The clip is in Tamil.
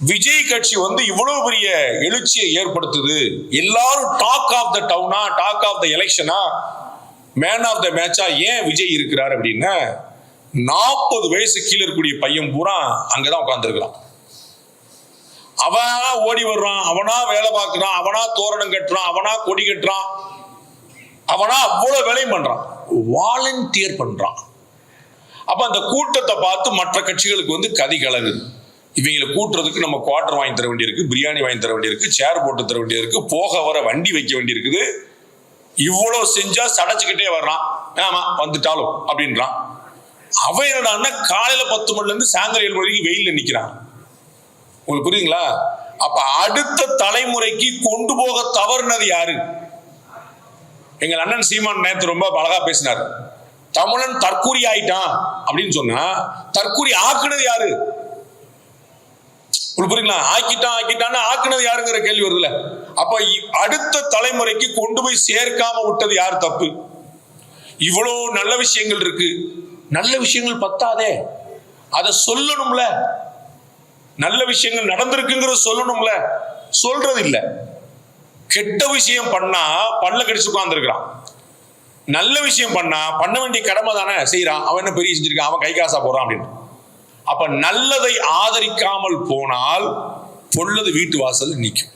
விஜய் கட்சி வந்து இவ்வளவு பெரிய எழுச்சியை ஏற்படுத்துது. எல்லாரும் டாக் ஆஃப் த டவுனா டாக் ஆஃப் த எலெக்ஷனா மேன் ஆஃப் த மேட்சா ஏன் விஜய் இருக்கிறார் அப்படின்னா நாற்பது வயசு கீழே இருக்கக்கூடிய பையன் பூரா அங்கதான் உட்கார்ந்துருக்கிறான். அவனா ஓடி வர்றான் அவனா வேலை பார்க்கறான் அவனா தோரணம் கட்டுறான் அவனா கொடி கட்டுறான் அவனா அவ்வளவு வேலையும் பண்றான். வாலண்டியர் பண்றான். அப்ப அந்த கூட்டத்தை பார்த்து மற்ற கட்சிகளுக்கு வந்து கதி கலகுது இவங்களை கூட்டுறதுக்கு நம்ம குவார்டர் வாங்கி தர வேண்டியிருக்கு பிரியாணி வாங்கி தர வேண்டியிருக்கு சேர் போட்டு தர வேண்டியிருக்கு போக வர வண்டி வைக்க வேண்டியிருக்குது. இவ்வளோ செஞ்சா சடைச்சுக்கிட்டே வர்றான். ஆமா வந்துட்டாலும் அப்படின்றான். அவன் என்னடான்னா காலையில பத்து மணில இருந்து சாயந்தரம் ஏழு மணிக்கு வெயிலில் வெயில்ல நிக்கிறான். உங்களுக்கு புரியுதுங்களா? அப்ப அடுத்த தலைமுறைக்கு கொண்டு போக தவறுனது யாரு? எங்கள் அண்ணன் சீமான் நேற்று ரொம்ப அழகா பேசினார். தமிழன் தற்கூரி ஆயிட்டான் அப்படின்னு சொன்னா தற்கூரி ஆக்குனது யாரு? புரியுங்களா? ஆக்கிட்டான் ஆக்கிட்டான்னு ஆக்குனது யாருங்கிற கேள்வி வருதுல அப்ப இ- அடுத்த தலைமுறைக்கு கொண்டு போய் சேர்க்காம விட்டது யார் தப்பு? இவ்வளோ நல்ல விஷயங்கள் இருக்கு. நல்ல விஷயங்கள் பத்தாதே. அதை சொல்லணும்ல. நல்ல விஷயங்கள் நடந்திருக்குங்கிறத சொல்லணும்ல. சொல்றது இல்ல கெட்ட விஷயம் பண்ணா பல்ல கடிச்சு உட்கார்ந்துருக்கிறான். நல்ல விஷயம் பண்ணா பண்ண வேண்டிய கடமை தானே செய்யறான் அவன் என்ன பெரிய செஞ்சிருக்கான்? அவன் கை காசா போறான் அப்படின்னு. அப்ப நல்லதை ஆதரிக்காமல் போனால் பொல்லது வீட்டு வாசல் நிற்கும்